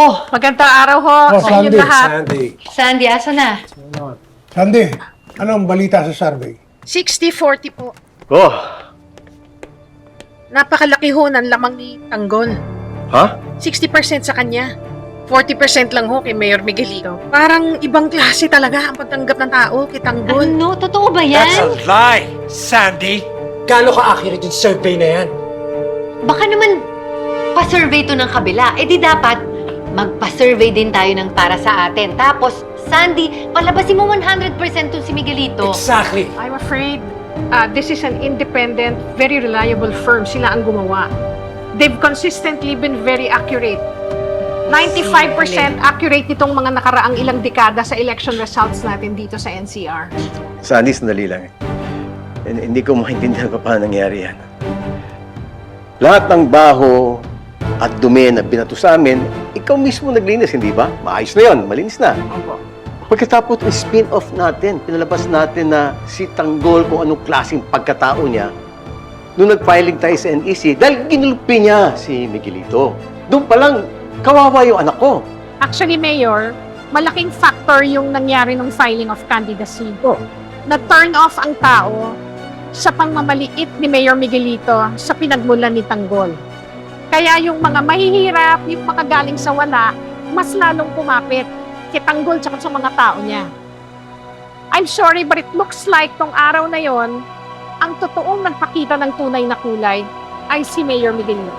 Oh, magandang araw ho Oh, sa inyong Sandy. lahat. Sandy. Sandy, asa na? Sandy, anong balita sa survey? 60-40 po. Oh, Napakalaki ho ng lamang ni Tanggol. ha? 60% sa kanya. 40% lang ho kay Mayor Miguelito. Parang ibang klase talaga ang pagtanggap ng tao kay Tanggol. Ano? Totoo ba That's a yan? lie, Sandy. Gaano ka-accurate yung survey na yan? Baka naman pa-survey to ng kabila. Eh di dapat magpa-survey din tayo ng para sa atin. Tapos, Sandy, palabasin mo 100% to si Miguelito. Exactly. I'm afraid uh, this is an independent, very reliable firm. Sila ang gumawa. They've consistently been very accurate. 95% accurate nitong mga nakaraang ilang dekada sa election results natin dito sa NCR. Sandy, sandali lang. Hin- Hindi ko maintindihan kung paano nangyari yan. Lahat ng baho at dumi na binato sa amin, ikaw mismo naglinis, hindi ba? Maayos na yon, malinis na. Pagkatapos ang spin-off natin, pinalabas natin na si Tanggol kung anong klaseng pagkatao niya, nung nag-filing tayo sa NEC, dahil ginulpi niya si Miguelito. Doon pa lang, kawawa yung anak ko. Actually, Mayor, malaking factor yung nangyari ng filing of candidacy. Oh. Na-turn off ang tao sa pangmamaliit ni Mayor Miguelito sa pinagmulan ni Tanggol. Kaya yung mga mahihirap, yung mga galing sa wala, mas lalong kumapit kay Tanggol tsaka sa mga tao niya. I'm sorry, but it looks like tong araw na yon, ang totoong nagpakita ng tunay na kulay ay si Mayor Miguelito.